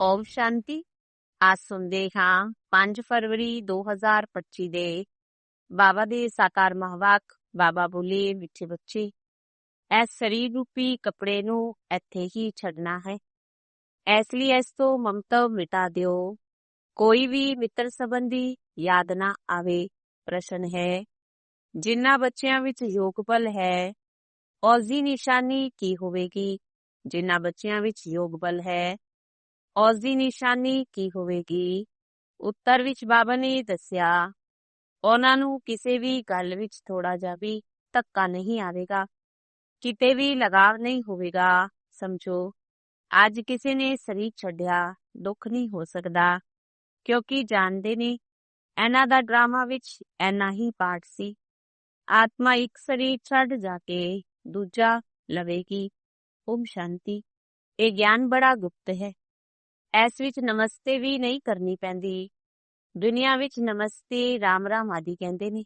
ਓਮ ਸ਼ਾਂਤੀ। ਅੱਜ ਸੁਣਦੇ ਹਾਂ 5 ਫਰਵਰੀ 2025 ਦੇ ਬਾਬਾ ਦੇ ਸਾਕਾਰ ਮਹਵਾਕ, ਬਾਬਾ ਬੋਲੇ ਮਿੱਠੇ ਬੱਚੇ। ਇਸ ਸਰੀਰ ਰੂਪੀ ਕੱਪੜੇ ਨੂੰ ਇੱਥੇ ਹੀ ਛੱਡਣਾ ਹੈ। ਇਸ ਲਈ ਇਸ ਤੋਂ ਮਮਤਾ ਮਿਟਾ ਦਿਓ, ਕੋਈ ਵੀ ਮਿੱਤਰ ਸੰਬੰਧੀ ਯਾਦ ਨਾ ਆਵੇ, ਪ੍ਰਸ਼ਨ ਹੈ, ਜਿਨ੍ਹਾਂ ਬੱਚਿਆਂ ਵਿੱਚ ਯੋਗ ਬਲ ਹੈ ਉਸ ਨਿਸ਼ਾਨੀ ਕੀ ਹੋਵੇਗੀ? ਜਿਨ੍ਹਾਂ ਬੱਚਿਆਂ ਵਿੱਚ ਯੋਗ ਬਲ ਹੈ ਉਸ ਦੀ ਨਿਸ਼ਾਨੀ ਕੀ ਹੋਵੇਗੀ? ਉੱਤਰ ਵਿੱਚ ਬਾਬਾ ਨੇ ਦੱਸਿਆ, ਉਹਨਾਂ ਨੂੰ ਕਿਸੇ ਵੀ ਗੱਲ ਵਿੱਚ ਥੋੜਾ ਜਿਹਾ ਵੀ ਧੱਕਾ ਨਹੀਂ ਆਵੇਗਾ। ਕਿਤੇ ਵੀ ਲਗਾਵ ਨਹੀਂ ਹੋਵੇਗਾ, ਸਮਝੋ। ਅੱਜ ਕਿਸੇ ਨੇ ਸਰੀਰ ਛੱਡਿਆ, ਦੁੱਖ ਨਹੀਂ ਹੋ ਸਕਦਾ, ਕਿਉਂਕਿ ਜਾਣਦੇ ਨੇ, ਇਹਨਾਂ ਦਾ ਡਰਾਮਾ ਵਿੱਚ ਐਨਾ ਹੀ ਪਾਠ ਸੀ। ਆਤਮਾ ਇੱਕ ਸਰੀਰ ਛੱਡ ਜਾ ਕੇ ਦੂਜਾ ਲਵੇਗੀ। ਓਮ ਸ਼ਾਂਤੀ। ਇਹ ਗਿਆਨ ਬੜਾ ਗੁਪਤ ਹੈ। ਇਸ ਵਿੱਚ ਨਮਸਤੇ ਵੀ ਨਹੀਂ ਕਰਨੀ ਪੈਂਦੀ। ਦੁਨੀਆ ਵਿੱਚ ਨਮਸਤੇ ਰਾਮ ਰਾਮ ਆਦਿ ਕਹਿੰਦੇ ਨੇ।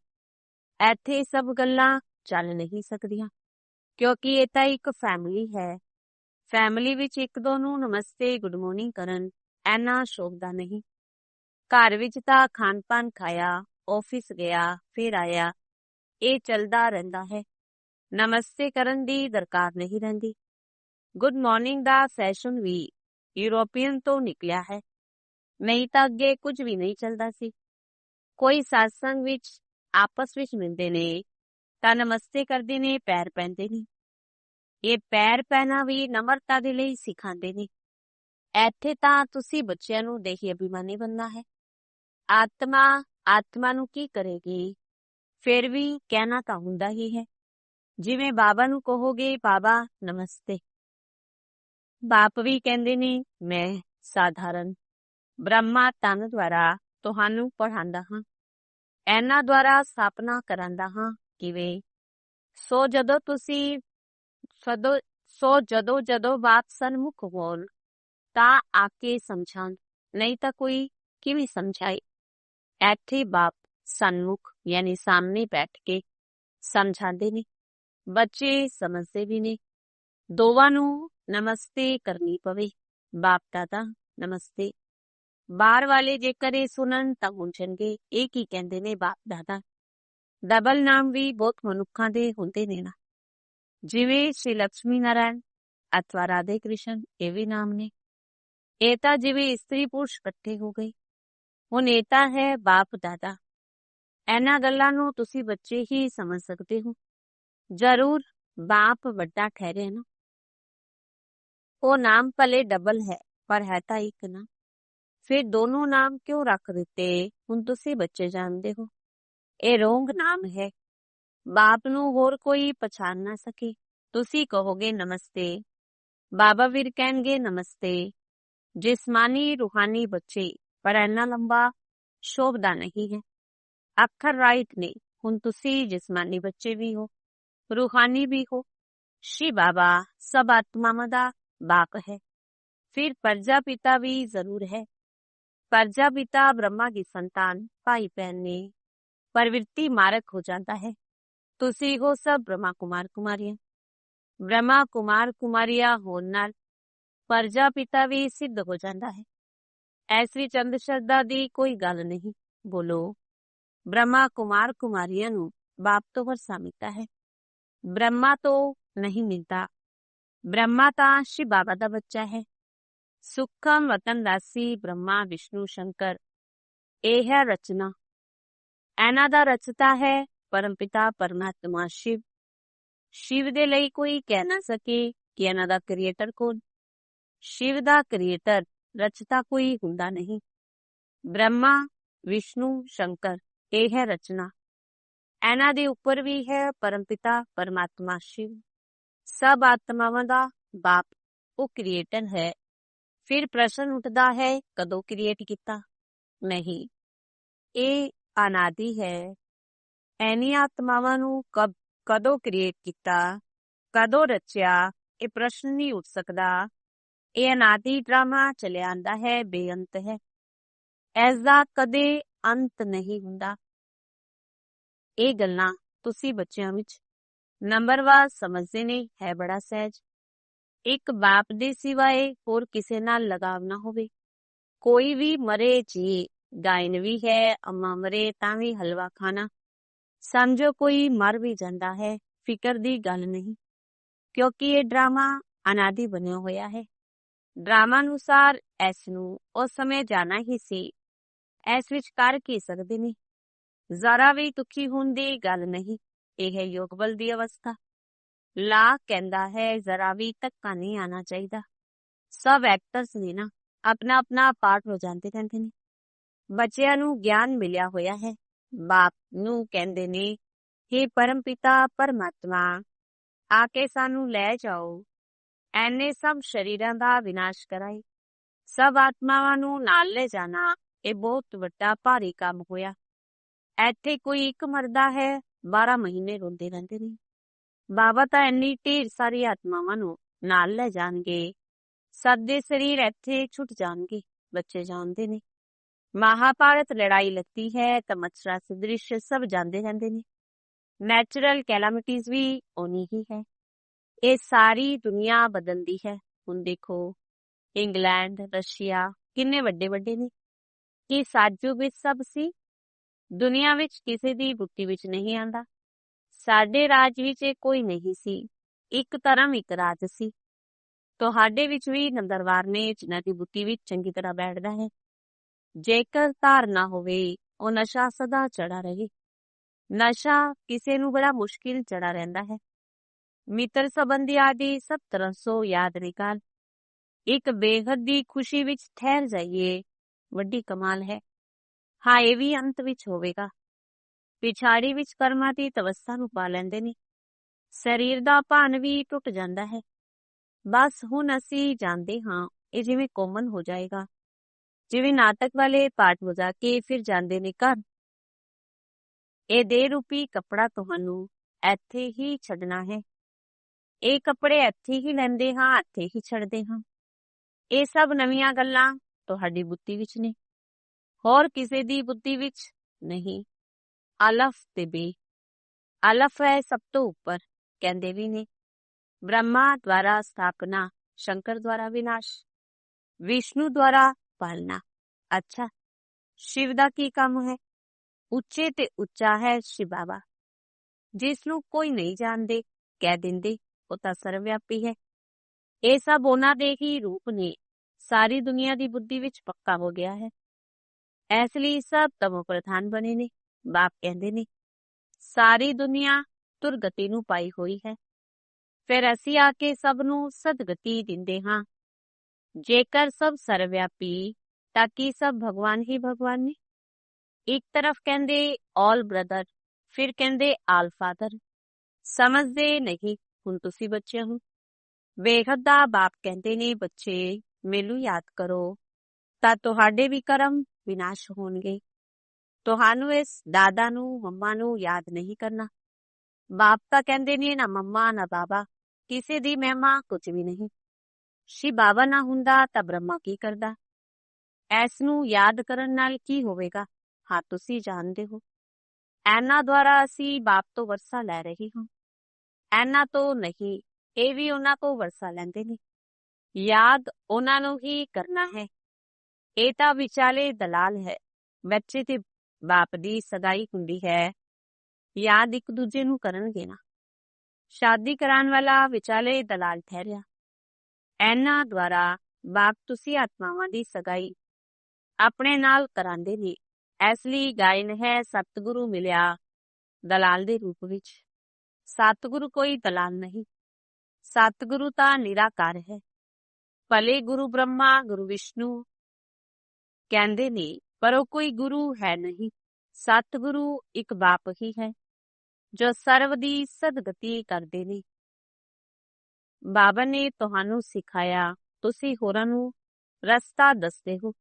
ਇੱਥੇ ਸਭ ਗੱਲਾਂ ਚੱਲ ਨਹੀਂ ਸਕਦੀਆਂ, ਕਿਉਂਕਿ ਇਹ ਤਾਂ ਇੱਕ ਫੈਮਿਲੀ ਹੈ। ਫੈਮਿਲੀ ਵਿੱਚ ਇੱਕ ਦੋ ਨੂੰ ਨਮਸਤੇ ਗੁੱਡ ਮਾਰਨਿੰਗ ਕਰਨ ਐਨਾ ਸ਼ੋਭਦਾ ਨਹੀਂ। ਘਰ ਵਿੱਚ ਤਾਂ ਖਾਣ ਪਾਨ ਖਾਇਆ ਆਫਿਸ ਗਿਆ, ਫਿਰ ਆਇਆ, ਇਹ ਚੱਲਦਾ ਰਹਿੰਦਾ ਹੈ। ਨਮਸਤੇ ਕਰਨ ਦੀ ਦਰਕਾਰ ਨਹੀਂ ਰਹਿੰਦੀ। ਗੁੱਡ ਮਾਰਨਿੰਗ ਦਾ ਸੈਸ਼ਨ ਵੀ ਯੂਰੋਪੀਅਨ ਤੋਂ ਨਿਕਲਿਆ ਹੈ ਨਹੀਂ ਤਾਂ ਅੱਗੇ ਕੁਝ ਵੀ ਨਹੀਂ ਚੱਲਦਾ ਸੀ ਕੋਈ satsang ਵਿੱਚ ਆਪਸ ਵਿੱਚ ਮਿਲਦੇ ਨੇ ਤਾਂ ਨਮਸਤੇ ਕਰਦੇ ਨੇ ਪੈਰ ਪੈਂਦੇ ਨੇ ਇਹ ਪੈਰ ਪੈਣਾ ਵੀ ਨਮਰਤਾ ਦੇ ਲਈ ਸਿਖਾਉਂਦੇ ਨੇ ਇੱਥੇ ਤਾਂ ਤੁਸੀਂ ਬੱਚਿਆਂ ਨੂੰ ਦੇਖੀ ਅਭਿਮਾਨੀ ਬੰਨਾ ਹੈ ਆਤਮਾ ਆਤਮਾ ਨੂੰ ਕੀ ਕਰੇਗੀ ਫਿਰ ਵੀ ਕਹਿਣਾ ਤਾਂ ਹੁੰਦਾ ਹੀ ਹੈ ਜਿਵੇਂ ਬਾਬਾ ਨੂੰ ਕਹੋਗੇ ਬਾਬਾ ਨਮਸਤੇ ਬਾਪ ਵੀ ਕਹਿੰਦੇ ਨੇ ਮੈਂ ਸਾਧਾਰਨ ਬ੍ਰਹਮਾ ਤਨ ਦੁਆਰਾ ਤੁਹਾਨੂੰ ਪੜ੍ਹਾਉਂਦਾ ਹਾਂ ਇਹਨਾਂ ਦੁਆਰਾ ਸਥਾਪਨਾ ਕਰਾਂਦਾ ਹਾਂ ਕਿਵੇਂ ਸੋ ਜਦੋਂ ਤੁਸੀਂ ਸਦੋ ਸੋ ਜਦੋਂ ਜਦੋਂ ਬਾਪ ਸਨਮੁਖ ਹੋਣ ਤਾਂ ਆ ਕੇ ਸਮਝਾਂ ਨਹੀਂ ਤਾਂ ਕੋਈ ਕਿਵੇਂ ਸਮਝਾਏ ਇੱਥੇ ਬਾਪ ਸਨਮੁਖ ਯਾਨੀ ਸਾਹਮਣੇ ਬੈਠ ਕੇ ਸਮਝਾਉਂਦੇ ਨੇ ਬੱਚੇ ਸਮਝਦੇ ਵੀ ਨੇ ਦੋਵਾਂ ਨੂੰ नमस्ते करनी पवे। बाप दादा, नमस्ते। बार वाले जेकर सुनन तो गुंजन गे एक ही कहते ने बाप दादा। डबल नाम भी बहुत मनुखा दे होंगे ने ना। जिवे श्री लक्ष्मी नारायण, अथवा राधे कृष्ण ये भी नाम ने। एता जिवे स्त्री पुरुष कट्ठे हो गए। हूँ एता है बाप दादा। एना गला बच्चे ही समझ सकते हो। ज़रूर बाप वा ठहरे ना। ਉਹ ਨਾਮ ਭਲੇ ਡਬਲ ਹੈ ਪਰ ਹੈ ਤਾਂ ਇੱਕ ਨਾ ਫਿਰ ਦੋਨੋਂ ਨਾਮ ਕਿਉਂ ਰੱਖ ਦਿੱਤੇ ਹੁਣ ਤੁਸੀਂ ਬੱਚੇ ਜਾਣਦੇ ਹੋ ਇਹ ਰੋਂਗ ਨਾਮ ਹੈ ਬਾਪ ਨੂੰ ਹੋਰ ਕੋਈ ਪਛਾਣ ਨਾ ਸਕੇ ਤੁਸੀਂ ਕਹੋਗੇ ਨਮਸਤੇ ਬਾਬਾ ਵੀਰ ਕਹਿਣਗੇ ਨਮਸਤੇ ਜਿਸਮਾਨੀ ਰੂਹਾਨੀ ਬੱਚੇ ਪਰ ਇੰਨਾ ਲੰਬਾ ਸ਼ੋਭਦਾ ਨਹੀਂ ਹੈ ਅੱਖਰ ਰਾਈਟ ਨੇ ਹੁਣ ਤੁਸੀਂ ਜਿਸਮਾਨੀ ਬੱਚੇ ਵੀ ਹੋ ਰੂਹਾਨੀ ਵੀ ਹੋ ਸ਼੍ਰੀ ਬਾਬਾ ਸਭ ਆਤਮਾਵਾਂ ਦਾ ਬਾਪ ਹੈ ਫਿਰ ਪ੍ਰਜਾ ਪਿਤਾ ਵੀ ਜ਼ਰੂਰ ਹੈ ਪ੍ਰਜਾ ਪਿਤਾ ਬ੍ਰਹਮਾ ਦੀ ਸੰਤਾਨ ਭਾਈ ਭੈਣ ਨੇ ਪ੍ਰਵਿਰਤੀ ਮਾਰਕ ਹੋ ਜਾਂਦਾ ਹੈ ਤੁਸੀਂ ਹੋ ਸਭ ਬ੍ਰਹਮਾ ਕੁਮਾਰ ਕੁਮਾਰੀਆਂ ਬ੍ਰਹਮਾ ਕੁਮਾਰ ਕੁਮਾਰੀਆਂ ਹੋਣ ਨਾਲ ਪ੍ਰਜਾ ਪਿਤਾ ਵੀ ਸਿੱਧ ਹੋ ਜਾਂਦਾ ਹੈ ਐਸੀ ਚੰਦ ਸ਼ਰਦਾ ਦੀ ਕੋਈ ਗੱਲ ਨਹੀਂ ਬੋਲੋ ਬ੍ਰਹਮਾ ਕੁਮਾਰ ਕੁਮਾਰੀਆਂ ਨੂੰ ਬਾਪ ਤੋਂ ਵਰਸਾ ਮਿਲਦਾ ਹੈ ਬ੍ਰਹਮਾ ਤੋਂ ਨਹੀਂ ਮਿਲਦਾ ਬ੍ਰਹਮਾ ਤਾਂ ਸ਼ਿਵ ਬਾਬਾ ਦਾ ਬੱਚਾ ਹੈ ਸੁਖਮ ਵਤਨ ਦਾਸੀ ਬ੍ਰਹਮਾ ਵਿਸ਼ਨੂੰ ਸ਼ੰਕਰ ਇਹ ਹੈ ਰਚਨਾ ਇਹਨਾਂ ਦਾ ਰਚਤਾ ਹੈ ਪਰਮਪਿਤਾ ਪਰਮਾਤਮਾ ਸ਼ਿਵ ਸ਼ਿਵ ਦੇ ਲਈ ਕੋਈ ਕਹਿ ਨਾ ਸਕੇ ਕਿ ਇਹਨਾਂ ਦਾ ਕ੍ਰੀਏਟਰ ਕੌਣ ਸ਼ਿਵ ਦਾ ਕ੍ਰੀਏਟਰ ਰਚਤਾ ਕੋਈ ਹੁੰਦਾ ਨਹੀਂ ਬ੍ਰਹਮਾ ਵਿਸ਼ਨੂੰ ਸ਼ੰਕਰ ਇਹ ਹੈ ਰਚਨਾ ਇਹਨਾਂ ਦੇ ਉੱਪਰ ਵੀ ਹੈ ਪਰਮਪਿਤਾ ਪਰਮਾਤਮਾ ਸ਼ਿਵ ਸਭ ਆਤਮਾਵਾਂ ਦਾ ਬਾਪ, ਉਹ ਕ੍ਰੀਏਟਰ ਹੈ। ਫਿਰ ਪ੍ਰਸ਼ਨ ਉੱਠਦਾ ਹੈ, ਕਦੋਂ ਕ੍ਰੀਏਟ ਕੀਤਾ? ਨਹੀਂ, ਇਹ ਅਨਾਦਿ ਹੈ। ਐਨੀ ਆਤਮਾਵਾਂ ਨੂੰ ਕਬ, ਕਦੋਂ ਕ੍ਰੀਏਟ ਕੀਤਾ? ਕਦੋਂ ਰਚਿਆ? ਇਹ ਪ੍ਰਸ਼ਨ ਨਹੀਂ ਉੱਠ ਸਕਦਾ। ਇਹ ਅਨਾਦੀ ਡਰਾਮਾ ਚੱਲਿਆ ਆਂਦਾ ਹੈ, ਬੇਅੰਤ ਹੈ। ਐਸ ਕਦੇ ਅੰਤ ਨਹੀਂ ਹੁੰਦਾ। ਇਹ ਗੱਲਾਂ ਤੁਸੀਂ ਬੱਚਿਆਂ ਵਿੱਚ ਨੰਬਰਵਾਰ ਸਮਝਦੇ ਨੇ, ਹੈ ਬੜਾ ਸਹਿਜ। ਇੱਕ ਬਾਪ ਦੇ ਸਿਵਾਏ ਹੋਰ ਕਿਸੇ ਨਾਲ ਲਗਾਵ ਨਾ ਹੋਵੇ। ਕੋਈ ਵੀ ਮਰੇ ਜੀ, ਗਾਇਨ ਵੀ ਹੈ, ਅੰਮਾ ਮਰੇ ਤਾਂ ਵੀ ਹਲਵਾ ਖਾਣਾ। ਸਮਝੋ ਕੋਈ ਮਰ ਵੀ ਜਾਂਦਾ ਹੈ, ਫਿਕਰ ਦੀ ਗੱਲ ਨਹੀਂ। ਕਿਉਂਕਿ ਇਹ ਡਰਾਮਾ ਅਨਾਦਿ ਬਣਿਆ ਹੋਇਆ ਹੈ। ਡਰਾਮਾ ਅਨੁਸਾਰ ਇਸ ਨੂੰ ਉਸ ਸਮੇਂ ਜਾਣਾ ਹੀ ਸੀ। ਇਸ ਵਿੱਚ ਕਰ ਕੀ ਸਕਦੇ ਨੇ? ਜ਼ਰਾ ਵੀ ਦੁਖੀ ਹੋਣ ਦੀ ਗੱਲ ਨਹੀਂ। ਇਹ ਯੋਗ ਬਲ ਦੀ ਅਵਸਥਾ। ਲਾ ਕਹਿੰਦਾ ਹੈ, ਜ਼ਰਾ ਵੀ ਧੱਕਾ ਨਹੀਂ ਆਣਾ ਚਾਹੀਦਾ। ਸਭ ਐਕਟਰਸ ਨੇ ਨਾ ਆਪਣਾ ਆਪਣਾ ਪਾਰਟ ਹੋ ਜਾਂਦੇ ਰਹਿੰਦੇ ਨੇ। ਬੱਚਿਆਂ ਨੂੰ ਗਿਆਨ ਮਿਲਿਆ ਹੋਇਆ ਹੈ। ਬਾਪ ਨੂੰ ਕਹਿੰਦੇ ਨੇ हे ਪਰਮ ਪਿਤਾ, ਪਰਮਾਤਮਾ, ਆ ਕੇ ਸਾਨੂੰ ਲੈ ਜਾਓ। ਐਨੇ ਸਭ ਸ਼ਰੀਰਾਂ ਦਾ ਵਿਨਾਸ਼ ਕਰਾਈ ਸਭ ਆਤਮਾਵਾਂ ਨੂੰ ਨਾਲ ਲੈ ਜਾਣਾ, ਇਹ ਬਹੁਤ ਵੱਡਾ ਭਾਰੀ ਕੰਮ ਹੋਇਆ। ਇੱਥੇ ਕੋਈ ਇੱਕ ਮਰਦਾ ਹੈ 12 ਮਹੀਨੇ ਰੋਂਦੇ ਰਹਿੰਦੇ ਨੇ। ਬਾਬਾ ਤਾਂ ਇੰਨੀ ਢੇਰ ਸਾਰੀ ਆਤਮਾਵਾਂ ਨੂੰ ਨਾਲ ਲੈ ਜਾਣਗੇ। ਸੱਦੇ ਸਰੀਰ ਇੱਥੇ ਛੁੱਟ ਜਾਣਗੇ, ਬੱਚੇ ਜਾਣਦੇ ਨੇ। ਮਹਾਭਾਰਤ ਲੜਾਈ ਲੱਗਦੀ ਹੈ ਤਾਂ ਮਛਰਾ ਸਦ੍ਰਿਸ਼ ਸਭ ਜਾਂਦੇ ਰਹਿੰਦੇ ਨੇ। ਨੈਚੁਰਲ ਕੈਲਾਮਿਟੀਜ਼ ਵੀ ਉਨੀ ਹੀ ਹੈ। ਇਹ ਸਾਰੀ ਦੁਨੀਆ ਬਦਲਦੀ ਹੈ। ਹੁਣ ਦੇਖੋ, ਇੰਗਲੈਂਡ, ਰਸ਼ੀਆ ਕਿੰਨੇ ਵੱਡੇ ਵੱਡੇ ਨੇ। ਕੀ ਸਾਜੂਗ ਵਿੱਚ ਸਭ ਸੀ। ਦੁਨੀਆ ਵਿੱਚ ਕਿਸੇ ਦੀ ਬੁੱਤੀ ਵਿੱਚ ਨਹੀਂ ਆਂਦਾ। ਸਾਡੇ ਰਾਜ ਵਿੱਚ ਇਹ ਕੋਈ ਨਹੀਂ ਸੀ। ਇੱਕ ਧਰਮ, ਇੱਕ ਰਾਜ ਸੀ। ਤੁਹਾਡੇ ਵਿੱਚ ਵੀ ਨੰਦਰਵਾਰ ਨੇ ਜਿਨ੍ਹਾਂ ਦੀ ਬੁੱਤੀ ਵਿੱਚ ਚੰਗੀ ਤਰ੍ਹਾਂ ਬੈਠਦਾ ਹੈ। ਜੇਕਰ ਧਾਰਨਾ ਹੋਵੇ, ਉਹ ਨਸ਼ਾ ਸਦਾ ਚੜਾ ਰਹੇ। ਨਸ਼ਾ ਕਿਸੇ ਨੂੰ ਬੜਾ ਮੁਸ਼ਕਿਲ ਚੜਾ ਰਹਿੰਦਾ ਹੈ। ਮਿੱਤਰ ਸੰਬੰਧੀ ਆਦਿ ਸਭ ਤਰ੍ਹਾਂ ਸੋ ਯਾਦ ਨਿਕਾਲ ਇੱਕ ਬੇਹੱਦ ਦੀ ਖੁਸ਼ੀ ਵਿੱਚ ਠਹਿਰ ਜਾਈਏ, ਵੱਡੀ ਕਮਾਲ ਹੈ। ਹਾਂ ਇਹ ਵੀ ਅੰਤ ਵਿੱਚ ਹੋਵੇਗਾ ਪਿਛਾੜੀ ਵਿੱਚ ਕਰਮਾਂ ਦੀ ਤਵੱਸਾ ਨੂੰ ਪਾ ਲੈਂਦੇ ਨੇ ਸਰੀਰ ਦਾ ਭਾਨ ਵੀ ਟੁੱਟ ਜਾਂਦਾ ਹੈ ਬਸ ਹੁਣ ਅਸੀਂ ਜਾਣਦੇ ਹਾਂ ਇਹ ਜਿਵੇਂ ਕੋਮਨ ਹੋ ਜਾਏਗਾ ਜਿਵੇਂ ਨਾਟਕ ਵਾਲੇ ਪਾਠ ਵਜਾ ਕੇ ਫਿਰ ਜਾਂਦੇ ਨੇ ਘਰ ਇਹ ਦੇ ਰੂਪੀ ਕਪੜਾ ਤੁਹਾਨੂੰ ਇੱਥੇ ਹੀ ਛੱਡਣਾ ਹੈ ਇਹ ਕੱਪੜੇ ਇੱਥੇ ਹੀ ਲੈਂਦੇ ਹਾਂ ਇੱਥੇ ਹੀ ਛੱਡਦੇ ਹਾਂ ਇਹ ਸਭ ਨਵੀਆਂ ਗੱਲਾਂ ਤੁਹਾਡੀ ਬੁੱਤੀ ਵਿੱਚ ਨੇ ਹੋਰ ਕਿਸੇ ਦੀ ਬੁੱਧੀ ਵਿੱਚ ਨਹੀਂ ਅਲਫ ਤੇ ਬੇ ਅਲਫ ਹੈ ਸਭ ਤੋਂ ਉੱਪਰ ਕਹਿੰਦੇ ਵੀ ਨੇ ਬ੍ਰਹਮਾ ਦੁਆਰਾ ਸਥਾਪਨਾ ਸ਼ੰਕਰ ਦੁਆਰਾ ਵਿਨਾਸ਼ ਵਿਸ਼ਨੂੰ ਦੁਆਰਾ ਪਾਲਣਾ ਅੱਛਾ ਸ਼ਿਵ ਦਾ ਕੀ ਕੰਮ ਹੈ ਉੱਚੇ ਤੇ ਉੱਚਾ ਹੈ ਸ਼ਿਵ ਬਾਬਾ ਜਿਸ ਨੂੰ ਕੋਈ ਨਹੀਂ ਜਾਣਦੇ ਕਹਿ ਦਿੰਦੇ ਉਹ ਤਾਂ ਸਰਵਿਆਪੀ ਹੈ ਇਹ ਸਭ ਉਹਨਾਂ ਦੇ ਹੀ ਰੂਪ ਨੇ ਸਾਰੀ ਦੁਨੀਆ ਦੀ ਬੁੱਧੀ ਵਿੱਚ ਪੱਕਾ ਹੋ ਗਿਆ ਹੈ ਇਸ ਲਈ ਸਭ ਤਮੋ ਪ੍ਰਧਾਨ ਬਣੇ ਨੇ ਬਾਪ ਕਹਿੰਦੇ ਨੇ ਸਾਰੀ ਦੁਨੀਆ ਦੁਰਗਤੀ ਨੂੰ ਪਾਈ ਹੋਈ ਹੈ ਫਿਰ ਅਸੀਂ ਆ ਕੇ ਸਭ ਨੂੰ ਸਦਗਤੀ ਦਿੰਦੇ ਹਾਂ ਜੇਕਰ ਸਭ ਸਰਵਿਆਪੀ ਤਾਂ ਕੀ ਸਭ ਭਗਵਾਨ ਹੀ ਭਗਵਾਨ ਨੇ ਇੱਕ ਤਰਫ ਕਹਿੰਦੇ ਆਲ ਬ੍ਰਦਰ ਫਿਰ ਕਹਿੰਦੇ ਆਲ ਫਾਦਰ ਸਮਝਦੇ ਨਹੀਂ ਹੁਣ ਤੁਸੀਂ ਬੱਚੇ ਹੋ ਬੇਖਦ ਦਾ ਬਾਪ ਕਹਿੰਦੇ ਨੇ ਬੱਚੇ ਮੈਨੂੰ ਯਾਦ ਕਰੋ ਤਾਂ ਤੁਹਾਡੇ ਵੀ ਕਰਮ ਵਿਨਾਸ਼ ਹੋਣਗੇ ਤੁਹਾਨੂੰ ਇਸ ਦਾਦਾ ਨੂੰ ਮੰਮਾ ਨੂੰ ਯਾਦ ਨਹੀਂ ਕਰਨਾ ਬਾਪ ਤਾਂ ਕਹਿੰਦੇ ਨੇ ਨਾ ਮੰਮਾ ਨਾ ਬਾਬਾ ਕਿਸੇ ਦੀ ਮਹਿਮਾ ਕੁਝ ਵੀ ਨਹੀਂ ਸ਼ੀ ਬਾਬਾ ਨਾ ਹੁੰਦਾ ਤਾਂ ਬ੍ਰਹਮਾ ਕੀ ਕਰਦਾ ਐਸ ਨੂੰ ਯਾਦ ਕਰਨ ਨਾਲ ਕੀ ਹੋਵੇਗਾ ਹਾਂ ਤੁਸੀਂ ਜਾਣਦੇ ਹੋ ਐਨਾ ਦੁਆਰਾ ਅਸੀਂ ਬਾਪ ਤੋਂ ਵਰਸਾ ਲੈ ਰਹੇ ਹਾਂ ਐਨਾ ਤੋਂ ਨਹੀਂ ਇਹ ਵੀ ਉਹਨਾਂ ਤੋਂ ਵਰਸਾ ਲੈਂਦੇ ਨੇ ਯਾਦ ਉਹਨਾਂ ਨੂੰ ਹੀ ਕਰਨਾ ਹੈ ਇਹ ਤਾਂ ਵਿਚਾਲੇ ਦਲਾਲ ਹੈ। ਬੱਚੇ ਤੇ ਬਾਪ ਦੀ ਸਗਾਈ ਹੁੰਦੀ ਹੈ। ਯਾਦ ਇੱਕ ਦੂਜੇ ਨੂੰ ਕਰਨਗੇ ਨਾ। ਸ਼ਾਦੀ ਕਰਾਉਣ ਵਾਲਾ ਵਿਚਾਲੇ ਦਲਾਲ ਠਹਿਰਿਆ। ਐਨਾ ਦੁਆਰਾ ਬਾਪ ਤੁਸੀਂ ਆਤਮਾਵਾਂ ਦੀ ਸਗਾਈ ਆਪਣੇ ਨਾਲ ਕਰਾਂਦੇ ਨੇ। ਇਸ ਲਈ ਗਾਇਨ ਹੈ, ਸਤਿਗੁਰੂ ਮਿਲਿਆ ਦਲਾਲ ਦੇ ਰੂਪ ਵਿੱਚ। ਸਤਿਗੁਰੂ ਕੋਈ ਦਲਾਲ ਨਹੀਂ। ਸਤਿਗੁਰੂ ਤਾਂ ਨਿਰਾਕਾਰ ਹੈ। ਭਲੇ ਗੁਰੂ ਬ੍ਰਹਮਾ, ਗੁਰੂ ਵਿਸ਼ਨੂੰ ਕਹਿੰਦੇ ਨੇ, ਪਰ ਉਹ ਕੋਈ ਗੁਰੂ ਹੈ ਨਹੀਂ। ਸਤਿਗੁਰੂ ਇੱਕ ਬਾਪ ਹੀ ਹੈ, ਜੋ ਸਰਵ ਦੀ ਸਦਗਤੀ ਕਰਦੇ ਨੇ। ਬਾਬਾ ਨੇ ਤੁਹਾਨੂੰ ਸਿਖਾਇਆ, ਤੁਸੀਂ ਹੋਰਾਂ ਨੂੰ ਰਸਤਾ ਦੱਸਦੇ ਹੋ।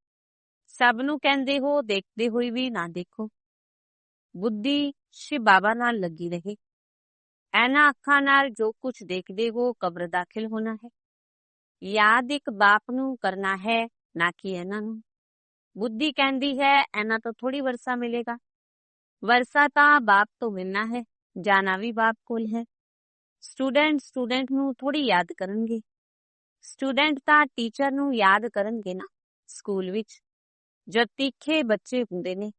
ਸਭ ਨੂੰ ਕਹਿੰਦੇ ਹੋ, ਦੇਖਦੇ ਹੋਏ ਵੀ ਨਾ ਦੇਖੋ। ਬੁੱਧੀ ਸ਼ਿਵ ਬਾਬਾ ਨਾਲ ਲੱਗੀ ਰਹੇ। ਐਨਾ ਅੱਖਾਂ ਨਾਲ ਜੋ ਕੁਝ ਦੇਖਦੇ ਹੋ, ਕਬਰ ਦਾਖਲ ਹੋਣਾ ਹੈ। ਯਾਦ ਇੱਕ ਬਾਪ ਨੂੰ ਕਰਨਾ ਹੈ, ਨਾ ਕਿ ਇਹਨਾਂ ਨੂੰ। ਬੁੱਧੀ ਕਹਿੰਦੀ ਹੈ ਇਹਨਾਂ ਤੋਂ ਥੋੜੀ ਵਰਸਾ ਮਿਲੇਗਾ ਵਰਸਾ ਤਾਂ ਬਾਪ ਤੋਂ ਮਿਲਣਾ ਹੈ ਜਾਣਾ ਵੀ ਬਾਪ ਕੋਲ ਹੈ ਸਟੂਡੈਂਟ ਸਟੂਡੈਂਟ ਨੂੰ ਥੋੜੀ ਯਾਦ ਕਰਨਗੇ ਸਟੂਡੈਂਟ ਤਾਂ ਟੀਚਰ ਨੂੰ ਯਾਦ ਕਰਨਗੇ ਨਾ ਸਕੂਲ ਵਿੱਚ ਜੋ ਤਿੱਖੇ ਬੱਚੇ ਹੁੰਦੇ ਨੇ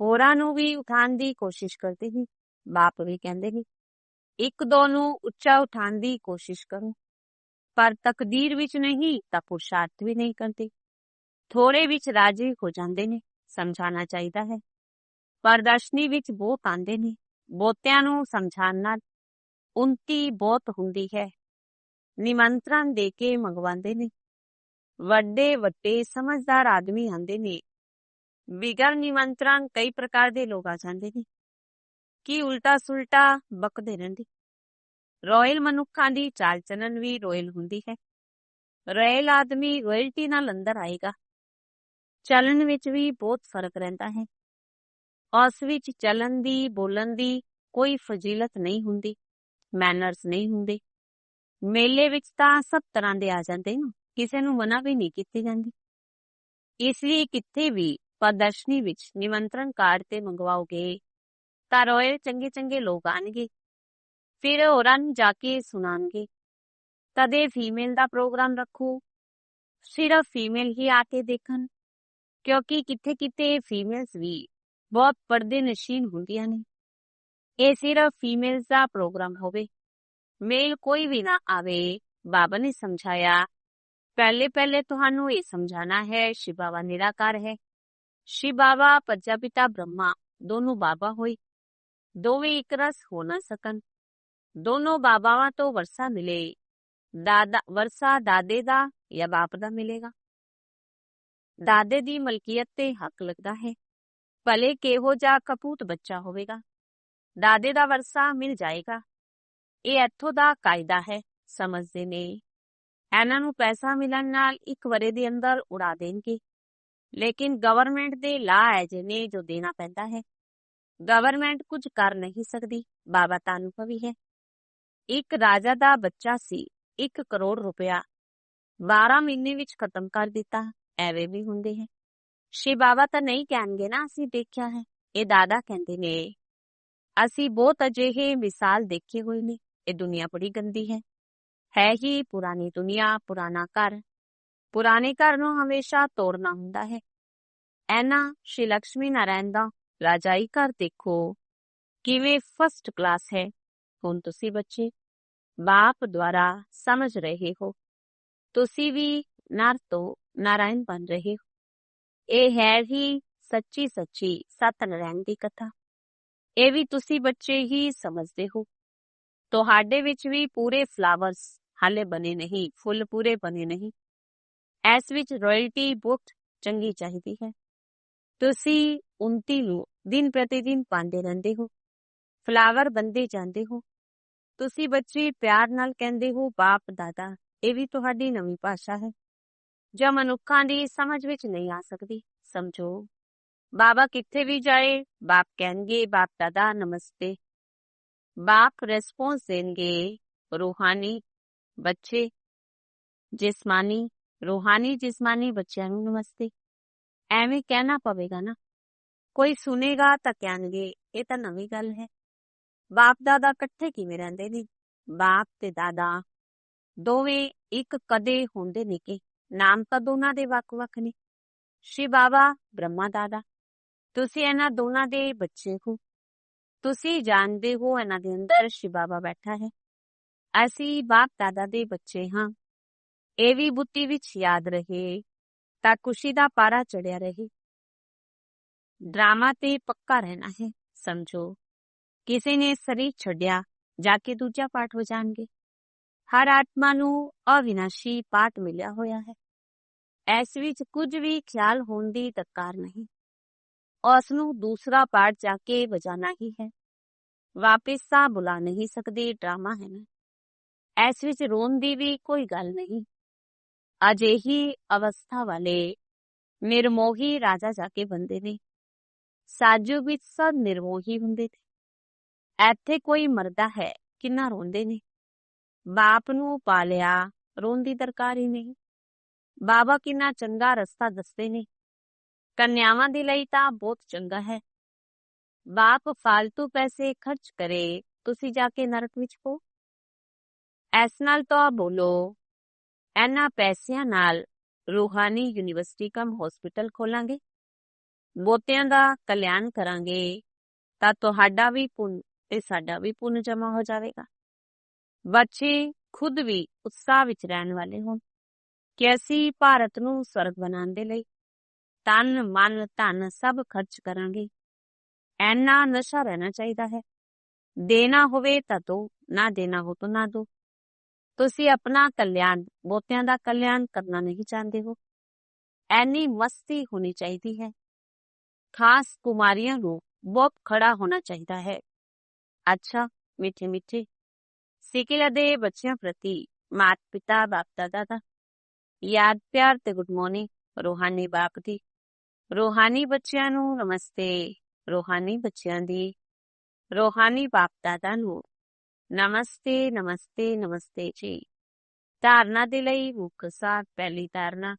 ਹੋਰਾਂ ਨੂੰ ਵੀ ਉਠਾਉਣ ਦੀ ਕੋਸ਼ਿਸ਼ ਕਰਦੇ ਨੇ ਬਾਪ ਵੀ ਕਹਿੰਦੇ ਨੇ ਇੱਕ ਦੋ ਨੂੰ ਉੱਚਾ ਉਠਾਉਣ ਦੀ ਕੋਸ਼ਿਸ਼ ਕਰੋ ਪਰ ਤਕਦੀਰ ਵਿੱਚ ਨਹੀਂ ਤਾਂ ਪੁਰਸ਼ਾਰਥ ਵੀ ਨਹੀਂ ਕਰਦੇ ਥੋੜੇ ਵਿੱਚ ਰਾਜੀ ਹੋ ਜਾਂਦੇ ਨੇ, ਸਮਝਾਉਣਾ ਚਾਹੀਦਾ ਹੈ। ਪ੍ਰਦਰਸ਼ਨੀ ਵਿੱਚ ਬਹੁਤ ਆਂਦੇ ਨੇ, ਬਹੁਤਿਆਂ ਨੂੰ ਸਮਝਾਉਣ ਨਾਲ ਉਨਤੀ ਬਹੁਤ ਹੁੰਦੀ ਹੈ। ਨਿਮੰਤਰਣ ਦੇ ਕੇ ਮੰਗਵਾਉਂਦੇ ਨੇ। ਵੱਡੇ ਵੱਡੇ ਸਮਝਦਾਰ ਆਦਮੀ ਆਂਦੇ ਨੇ। ਬਿਗਰ ਨਿਮੰਤਰਣ ਕਈ ਪ੍ਰਕਾਰ ਦੇ ਲੋਕ ਆ ਜਾਂਦੇ ਨੇ। ਕੀ ਉਲਟਾ ਸੁਲਟਾ ਬਕਦੇ ਰਹਿੰਦੇ। ਰਾਇਲ ਮਨੁੱਖਾਂ ਦੀ ਚਾਲ ਚਲਨ ਵੀ ਰਾਇਲ ਹੁੰਦੀ ਹੈ। ਰਾਇਲ ਆਦਮੀ ਰਾਇਲਟੀ ਨਾਲ ਅੰਦਰ ਆਏਗਾ। ਚਲਨ ਵਿੱਚ ਵੀ ਬਹੁਤ ਫ਼ਰਕ ਰਹਿੰਦਾ ਹੈ। ਉਸ ਵਿੱਚ ਚਲਨ ਦੀ, ਬੋਲਣ ਦੀ ਕੋਈ ਫਜ਼ੀਲਤ ਨਹੀਂ ਹੁੰਦੀ ਮੈਨਰਸ ਨਹੀਂ ਹੁੰਦੇ। ਮੇਲੇ ਵਿੱਚ ਤਾਂ ਸਭ ਤਰ੍ਹਾਂ ਦੇ ਆ ਜਾਂਦੇ ਨੇ, ਕਿਸੇ ਨੂੰ ਮਨਾ ਵੀ ਨਹੀਂ ਕੀਤੀ ਜਾਂਦੀ। ਇਸ ਲਈ ਕਿੱਥੇ ਵੀ ਪ੍ਰਦਰਸ਼ਨੀ ਵਿੱਚ ਨਿਮੰਤਰਣ ਕਾਰਡ ਤੇ ਮੰਗਵਾਓਗੇ, ਤਾਂ ਰੋਏ ਚੰਗੇ ਚੰਗੇ ਲੋਕ ਆਣਗੇ। ਫਿਰ ਹੋਰਾਂ ਨੂੰ ਜਾ ਕੇ ਸੁਣਾਣਗੇ ਤਦੇ ਫੀਮੇਲ ਦਾ ਪ੍ਰੋਗਰਾਮ ਰੱਖੋ। ਸਿਰਫ ਫੀਮੇਲ ਹੀ ਆ ਕੇ ਦੇਖਣ। ਕਿਉਂਕਿ ਕਿੱਥੇ ਕਿਤੇ ਫੀਮੇਲਸ ਵੀ ਬਹੁਤ ਪਰਦੇ ਨਸ਼ੀਨ ਹੁੰਦੀਆਂ ਨੇ ਇਹ ਸਿਰਫ ਫੀਮੇਲਸ ਦਾ ਪ੍ਰੋਗਰਾਮ ਹੋਵੇ ਮੇਲ ਕੋਈ ਵੀ ਨਾ ਆਵੇ ਬਾਬਾ ਨੇ ਸਮਝਾਇਆ ਪਹਿਲੇ ਪਹਿਲੇ ਤੁਹਾਨੂੰ ਇਹ ਸਮਝਾਣਾ ਹੈ ਸ਼ਿਵ ਬਾਬਾ ਨਿਰਾਕਾਰ ਹੈ ਸ਼ਿਵ ਬਾਬਾ ਪ੍ਰਜਾਪਿਤਾ ਬ੍ਰਹਮਾ ਦੋਨੋਂ ਬਾਬਾ ਹੋਈ ਦੋਵੇਂ ਇੱਕ ਰਸ ਹੋ ਨਾ ਸਕਣ ਦੋਨੋਂ ਬਾਬਾਵਾਂ ਤੋਂ ਵਰਸਾ ਮਿਲੇ ਦਾਦਾ ਵਰਸਾ ਦਾਦੇ ਦਾ ਜਾਂ ਬਾਪ ਦਾ ਮਿਲੇਗਾ ਦਾਦੇ ਦੀ ਮਲਕੀਅਤ ਤੇ ਹੱਕ ਲੱਗਦਾ ਹੈ। ਭਲੇ ਕਿਹੋ ਜਿਹਾ ਕਪੂਤ ਬੱਚਾ ਹੋਵੇਗਾ। ਦਾਦੇ ਦਾ ਵਰਸਾ ਮਿਲ ਜਾਏਗਾ। ਇਹ ਇੱਥੋਂ ਦਾ ਕਾਇਦਾ ਹੈ, ਸਮਝਦੇ ਨੇ। ਇਹਨਾਂ ਨੂੰ ਪੈਸਾ ਮਿਲਣ ਨਾਲ ਇੱਕ ਵਰੇ ਦੇ ਅੰਦਰ ਉਡਾ ਦੇਣਗੇ। ਲੇਕਿਨ ਗਵਰਨਮੈਂਟ ਦੇ ਲਾ ਹੈ ਨੇ ਜੋ ਦੇਣਾ ਪੈਂਦਾ ਹੈ। ਗਵਰਨਮੈਂਟ ਕੁਝ ਕਰ ਨਹੀਂ ਸਕਦੀ, ਬਾਬਾ ਤਾਂ ਅਨੁਭਵੀ ਹੈ। ਇੱਕ ਰਾਜਾ ਦਾ ਬੱਚਾ ਸੀ 1 ਕਰੋੜ ਰੁਪਇਆ। 12 ਮਹੀਨੇ ਵਿੱਚ ਖਤਮ ਕਰ ਦਿੱਤਾ। ਐਵੇਂ ਵੀ ਹੁੰਦੇ ਹੈ ਸ਼ਿਵ ਬਾਬਾ ਤਾਂ ਨਹੀਂ ਕਹਿਣਗੇ ਨਾ ਅਸੀਂ ਦੇਖਿਆ ਹੈ ਇਹ ਦਾਦਾ ਕਹਿੰਦੇ ਨੇ ਅਸੀਂ ਬਹੁਤ ਅਜਿਹੇ ਮਿਸਾਲ ਦੇਖੇ ਹੋਏ ਨੇ ਇਹ ਦੁਨੀਆ ਬੜੀ ਗੰਦੀ ਹੈ ਹੈ ਹੀ ਪੁਰਾਣੀ ਦੁਨੀਆ ਪੁਰਾਣਾ ਘਰ ਪੁਰਾਣੇ ਘਰ ਨੂੰ ਹਮੇਸ਼ਾ ਤੋੜਨਾ ਹੁੰਦਾ ਹੈ ਐਨਾ ਸ਼੍ਰੀ ਲక్ష్ਮੀ ਨਾਰਾਇਣ ਦਾ ਰਾਜਾਈ ਘਰ ਦੇਖੋ ਕਿਵੇਂ ਫਸਟ ਕਲਾਸ ਹੈ ਹੁਣ ਤੁਸੀਂ ਬੱਚੇ ਬਾਪ ਦੁਆਰਾ ਸਮਝ ਰਹੇ ਹੋ ਤੁਸੀਂ ਵੀ ਨਰ ਤੋਂ ਨਾਰਾਇਣ ਬਣ ਰਹੇ ਹੋ ਇਹ ਹੈ ਹੀ ਸੱਚੀ ਸੱਚੀ ਸਤਨਾਰਾਇਣ ਦੀ ਕਥਾ ਇਹ ਵੀ ਤੁਸੀਂ ਬੱਚੇ ਹੀ ਸਮਝਦੇ ਹੋ ਤੁਹਾਡੇ ਵਿੱਚ ਵੀ ਪੂਰੇ ਫਲਾਵਰਸ ਹਾਲੇ ਬਣੇ ਨਹੀਂ ਫੁੱਲ ਪੂਰੇ ਬਣੇ ਨਹੀਂ ਐਸ ਵਿੱਚ ਰਾਇਲਟੀ ਬੁੱਕ ਚੰਗੀ ਚਾਹੀਦੀ ਹੈ ਤੁਸੀਂ 29 ਨੂੰ ਦਿਨ ਪ੍ਰਤੀ ਦਿਨ ਪਾਉਂਦੇ ਰਹਿੰਦੇ ਹੋ ਫਲਾਵਰ ਬੰਦੇ ਜਾਂਦੇ ਹੋ ਤੁਸੀਂ ਬੱਚੇ ਪਿਆਰ ਨਾਲ ਕਹਿੰਦੇ ਹੋ ਬਾਪ ਦਾਦਾ ਇਹ ਵੀ ਤੁਹਾਡੀ ਨਵੀਂ ਭਾਸ਼ਾ ਹੈ ਜਾਂ ਮਨੁੱਖਾਂ ਦੀ ਸਮਝ ਵਿੱਚ ਨਹੀਂ ਆ ਸਕਦੀ। ਸਮਝੋ। ਬਾਬਾ ਕਿੱਥੇ ਵੀ ਜਾਏ, ਬਾਪ ਕਹਿਣਗੇ, ਬਾਪ ਦਾਦਾ, ਨਮਸਤੇ। ਬਾਪ ਰਿਸਪੌਂਸ ਦੇਣਗੇ, ਰੂਹਾਨੀ ਬੱਚੇ, ਜਿਸਮਾਨੀ, ਰੂਹਾਨੀ ਜਿਸਮਾਨੀ ਬੱਚਿਆਂ ਨੂੰ ਨਮਸਤੇ। ਐਵੇਂ ਕਹਿਣਾ ਪਵੇਗਾ ਨਾ। ਕੋਈ ਸੁਨੇਗਾ ਤਾਂ ਕਹਿਣਗੇ, ਇਹ ਤਾਂ ਨਵੀਂ ਗੱਲ ਹੈ। ਬਾਪ ਦਾਦਾ ਇਕੱਠੇ ਕਿਵੇਂ ਰਹਿੰਦੇ ਨੇ? ਬਾਪ ਤੇ ਦਾਦਾ ਦੋਵੇਂ ਇੱਕ ਕਦੇ ਹੁੰਦੇ ਨੇ ਕਿ ਨਾਮ ਤਾਂ ਦੋਨਾਂ ਦੇ ਵੱਖ-ਵੱਖ ਨੇ ਸ਼ਿਵ ਬਾਬਾ ਬ੍ਰਹਮਾ ਦਾਦਾ ਤੁਸੀਂ ਇਹਨਾਂ ਦੋਨਾਂ ਦੇ ਬੱਚੇ ਹੋ ਤੁਸੀਂ ਜਾਣਦੇ ਹੋ ਇਹਨਾਂ ਦੇ ਅੰਦਰ ਸ਼ਿਵ ਬਾਬਾ ਬੈਠਾ ਹੈ ਅਸੀਂ ਬਾਪ ਦਾਦਾ ਦੇ ਬੱਚੇ ਹਾਂ ਇਹ ਵੀ ਬੁੱਤੀ ਵਿੱਚ ਯਾਦ ਰਹੇ ਤਾਂ ਖੁਸ਼ੀ ਦਾ ਪਾਰਾ ਚੜਿਆ ਰਹੇ ਡਰਾਮਾ ਤੇ ਪੱਕਾ ਰਹਿਣਾ ਹੈ ਸਮਝੋ ਕਿਸੇ ਨੇ ਸਰੀਰ ਛੱਡਿਆ ਜਾ ਕੇ ਦੂਜਾ ਪਾਠ ਹੋ ਜਾਣਗੇ ਹਰ ਆਤਮਾ ਨੂੰ ਅਵਿਨਾਸ਼ੀ ਪਾਠ ਮਿਲਿਆ ਹੋਇਆ ਹੈ ਐਸ ਵਿੱਚ ਕੁਝ ਵੀ ਖਿਆਲ ਹੋਣ ਦੀ ਤਕਾਰ ਨਹੀਂ ਉਸ ਨੂੰ ਦੂਸਰਾ ਪਾਠ ਜਾ ਕੇ ਵਜਾਣਾ ਹੀ ਹੈ ਵਾਪਿਸ ਤਾਂ ਬੁਲਾ ਨਹੀਂ ਸਕਦੇ ਡਰਾਮਾ ਹੈ ਨਾ ਐਸ ਵਿੱਚ ਰੋਣ ਦੀ ਵੀ ਕੋਈ ਗੱਲ ਨਹੀਂ ਅਜਿਹੀ ਅਵਸਥਾ ਵਾਲੇ ਨਿਰਮੋਹੀ ਰਾਜਾ ਜਾ ਕੇ ਬੰਦੇ ਨੇ ਸਾਜੂ ਵਿੱਚ ਸਭ ਨਿਰਮੋਹੀ ਹੁੰਦੇ ਨੇ ਇੱਥੇ ਕੋਈ ਮਰਦਾ ਹੈ ਕਿੰਨਾ ਰੋਂਦੇ ਨੇ बाप रोन की दरकार ही नहीं बाबा कि चंगा रस्ता दसते ने। कन्यावां दी ता बहुत चंगा है। बाप फालतू पैसे खर्च करे, तुसी जाके नरक विच पो। इस तो बोलो एना पैसा नाल रूहानी यूनिवर्सिटी कम हॉस्पिटल खोलांगे। बोतिया का कल्याण करांगे, ता तो भी पुन साडा भी पुन जमा हो जाएगा ਬੱਚੇ ਖੁਦ ਵੀ ਉਤਸ਼ਾਹ ਵਿੱਚ ਰਹਿਣ ਵਾਲੇ ਹੋਣ ਕਿ ਅਸੀਂ ਭਾਰਤ ਨੂੰ ਸਵਰਗ ਬਣਾਉਣ ਦੇ ਲਈ ਤਨ ਮਨ ਧਨ ਸਭ ਖਰਚ ਕਰਾਂਗੇ ਐਨਾ ਨਸ਼ਾ ਰਹਿਣਾ ਚਾਹੀਦਾ ਹੈ ਦੇਣਾ ਹੋਵੇ ਤਾਂ ਦੋ ਨਾ ਦੇਣਾ ਹੋ ਤਾਂ ਨਾ ਦੋ ਤੁਸੀਂ ਆਪਣਾ ਕਲਿਆਣ ਬੋਤਿਆਂ ਦਾ ਕਲਿਆਣ ਕਰਨਾ ਨਹੀਂ ਚਾਹੁੰਦੇ ਹੋ ਐਨੀ ਮਸਤੀ ਹੋਣੀ ਚਾਹੀਦੀ ਹੈ ਖਾਸ ਕੁਮਾਰੀਆਂ ਨੂੰ ਬਹੁਤ ਖੜਾ ਹੋਣਾ ਚਾਹੀਦਾ ਹੈ ਅੱਛਾ ਮਿੱਠੇ ਮਿੱਠੇ ਸਿਕਿਲਾ ਦੇ ਬੱਚਿਆਂ ਪ੍ਰਤੀ ਮਾਤ ਪਿਤਾ ਬਾਪ ਦਾਦਾ ਦਾ ਯਾਦ ਪਿਆਰ ਤੇ ਗੁੱਡ ਮਾਰਨਿੰਗ ਰੋਹਾਨੀ ਬਾਪ ਦੀ ਰੋਹਾਨੀ ਬੱਚਿਆਂ ਨੂੰ ਨਮਸਤੇ ਰੋਹਾਨੀ ਬੱਚਿਆਂ ਦੀ ਰੋਹਾਨੀ ਬਾਪ ਦਾਦਾ ਨੂੰ ਨਮਸਤੇ ਨਮਸਤੇ ਨਮਸਤੇ ਜੀ ਧਾਰਨਾ ਦੇ ਲਈ ਮੁੱਖ ਸਾਰ ਪਹਿਲੀ ਧਾਰਨਾ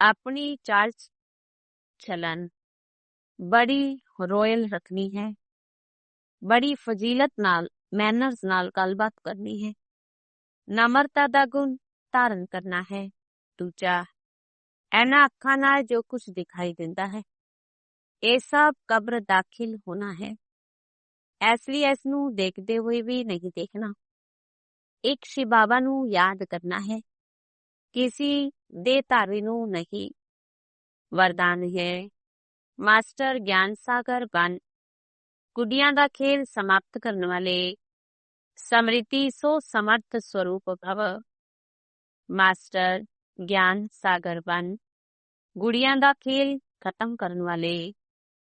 ਆਪਣੀ ਚਾਲ ਚਲਨ ਬੜੀ ਰੋਇਲ ਰੱਖਣੀ ਹੈ ਬੜੀ ਫਜ਼ੀਲਤ ਨਾਲ ਮੈਨਰਸ ਨਾਲ ਗੱਲਬਾਤ ਕਰਨੀ ਹੈ ਨਮਰਤਾ ਦਾ ਗੁਣ ਧਾਰਨ ਕਰਨਾ ਹੈ ਦੂਜਾ ਐਨਾ ਅੱਖਾਂ ਨਾਲ ਜੋ ਕੁਝ ਦਿਖਾਈ ਦਿੰਦਾ ਹੈ ਇਹ ਸਭ ਕਬਰ ਦਾਖਲ ਹੋਣਾ ਹੈ ਇਸ ਲਈ ਇਸ ਨੂੰ ਦੇਖਦੇ ਹੋਏ ਵੀ ਨਹੀਂ ਦੇਖਣਾ ਇੱਕ ਸ਼ਿਵ ਬਾਬਾ ਨੂੰ ਯਾਦ ਕਰਨਾ ਹੈ ਕਿਸੇ ਦੇ ਧਾਰਨੀ ਨੂੰ ਨਹੀਂ ਵਰਦਾਨ ਹੈ ਮਾਸਟਰ ਗਿਆਨ ਸਾਗਰ ਬਨ ਕੁੜੀਆਂ ਦਾ ਖੇਲ ਸਮਾਪਤ ਕਰਨ ਵਾਲੇ ਸਮ੍ਰਿਤੀ ਸੋ ਸਮਰਥ ਸਰੂਪ ਭਵ ਮਾਸਟਰ ਗਿਆਨ ਸਾਗਰ ਬਨ ਗੁੜੀਆਂ ਦਾ ਖੇਲ ਖਤਮ ਕਰਨ ਵਾਲੇ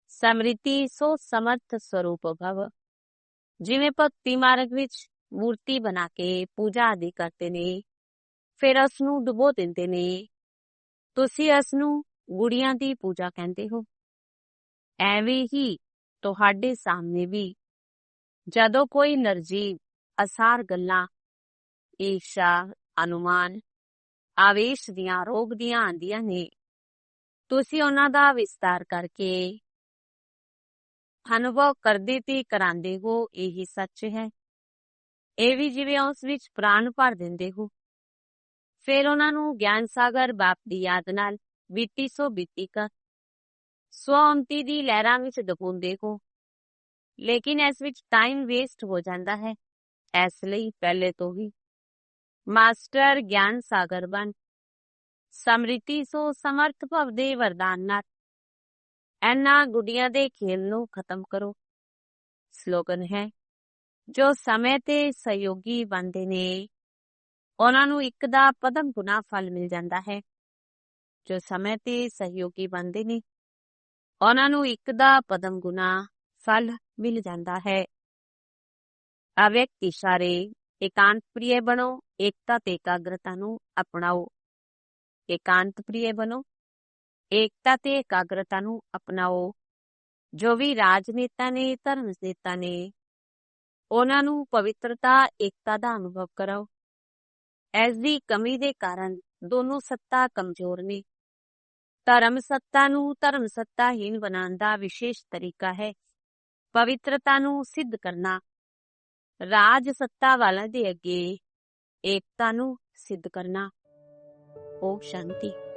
ਸਮ੍ਰਿਤੀ ਸੋ ਸਮਰਥ ਸਰੂਪ ਭਵ ਜਿਵੇਂ ਭਗਤੀ ਮਾਰਗ ਵਿੱਚ ਮੂਰਤੀ ਬਣਾ ਕੇ ਪੂਜਾ ਆਦਿ ਕਰਦੇ ਨੇ ਫਿਰ ਉਸ ਨੂੰ ਡੁਬੋ ਦਿੰਦੇ ਨੇ ਤੁਸੀਂ ਇਸ ਨੂੰ ਗੁੜੀਆਂ ਦੀ ਪੂਜਾ ਕਹਿੰਦੇ ਹੋ ਐਵੇਂ ਹੀ ਤੁਹਾਡੇ ਸਾਹਮਣੇ ਵੀ। ਜਦੋਂ ਕੋਈ ਨਰਜੀਵ ਅਸਾਰ ਗੱਲਾਂ, ਈਰਸ਼ਾ, ਅਨੁਮਾਨ, ਆਵੇਸ਼ ਦੀਆਂ, ਰੋਗ ਦੀਆਂ ਆਂਦੀਆਂ ਨੇ, ਤੁਸੀਂ ਉਹਨਾਂ ਦਾ ਵਿਸਤਾਰ ਕਰਕੇ ਅਨੁਭਵ ਕਰਦੇ ਤੇ ਕਰਾਂਦੇ ਹੋ, ਇਹੀ ਸੱਚ ਹੈ। ਇਹ ਵੀ ਜਿਵੇਂ ਉਸ ਵਿੱਚ ਪ੍ਰਾਣ ਭਰ ਦਿੰਦੇ ਹੋ। ਫਿਰ ਉਹਨਾਂ ਨੂੰ ਗਿਆਨ ਸਾਗਰ ਬਾਪ ਦੀ ਯਾਦ ਨਾਲ ਬੀਤੀ ਸੋ ਬੀਤੀ ਕਰ ਸਵੰਤੀ ਦੀ ਲਹਿਰਾਂ ਵਿੱਚ ਡੁੱਬਦੇ ਹੋ। ਲੇਕਿਨ ਇਸ ਵਿੱਚ ਟਾਈਮ ਵੇਸਟ ਹੋ ਜਾਂਦਾ ਹੈ। ਇਸ ਲਈ ਪਹਿਲੇ ਤੋਂ ਹੀ ਮਾਸਟਰ ਗਿਆਨ ਸਾਗਰ ਬਣ। ਸਮ੍ਰਿਤੀ ਸੋ ਸਮਰਥ ਭਵ ਦੇ ਵਰਦਾਨ ਨਾਲ ਐਨਾ ਗੁੱਡੀਆਂ ਦੇ ਖੇਲ ਨੂੰ ਖਤਮ ਕਰੋ। ਸਲੋਗਨ ਹੈ, ਜੋ ਸਮੇਂ ਤੇ ਸਹਿਯੋਗੀ ਬਣਦੇ ਨੇ, ਉਹਨਾਂ ਨੂੰ ਇੱਕ ਦਾ ਪਦਮ ਗੁਨਾ ਫਲ ਮਿਲ ਜਾਂਦਾ ਹੈ। ਜੋ ਸਮੇਂ ਤੇ ਸਹਿਯੋਗੀ ਬਣਦੇ ਨੇ ਉਹਨਾਂ ਨੂੰ ਇੱਕ ਦਾ ਪਦਮ ਗੁਨਾ ਫਲ ਮਿਲ ਜਾਂਦਾ ਹੈ। ਅਵਿਅਕਤ ਇਸ਼ਾਰੇ ਇਕਾਂਤ ਪ੍ਰਿਯ ਬਣੋ, ਏਕਤਾ ਤੇ ਇਕਾਗਰਤਾ ਨੂੰ ਅਪਣਾਓ। ਇਕਾਂਤ ਪ੍ਰਿਯ ਬਣੋ, ਏਕਤਾ ਤੇ ਇਕਾਗਰਤਾ ਨੂੰ ਅਪਣਾਓ। ਜੋ ਵੀ ਰਾਜਨੇਤਾ ਨੇ ਧਰਮ ਨੇਤਾ ਨੇ, ਉਹਨਾਂ ਨੂੰ ਪਵਿੱਤਰਤਾ, ਏਕਤਾ ਦਾ ਅਨੁਭਵ ਕਰਾਓ। ਇਸ ਦੀ ਕਮੀ ਦੇ ਕਾਰਨ ਦੋਨੋਂ ਸੱਤਾ ਕਮਜ਼ੋਰ ਨੇ। ਧਰਮ ਸੱਤਾ ਨੂੰ ਧਰਮ ਸੱਤਾਹੀਨ ਬਣਾਉਣ ਦਾ ਵਿਸ਼ੇਸ਼ ਤਰੀਕਾ ਹੈ। ਪਵਿੱਤਰਤਾ ਨੂੰ ਸਿੱਧ ਕਰਨਾ। ਰਾਜ ਸੱਤਾ ਵਾਲਿਆਂ ਦੇ ਅੱਗੇ ਏਕਤਾ ਨੂੰ ਸਿੱਧ ਕਰਨਾ। ਓ ਸ਼ਾਂਤੀ।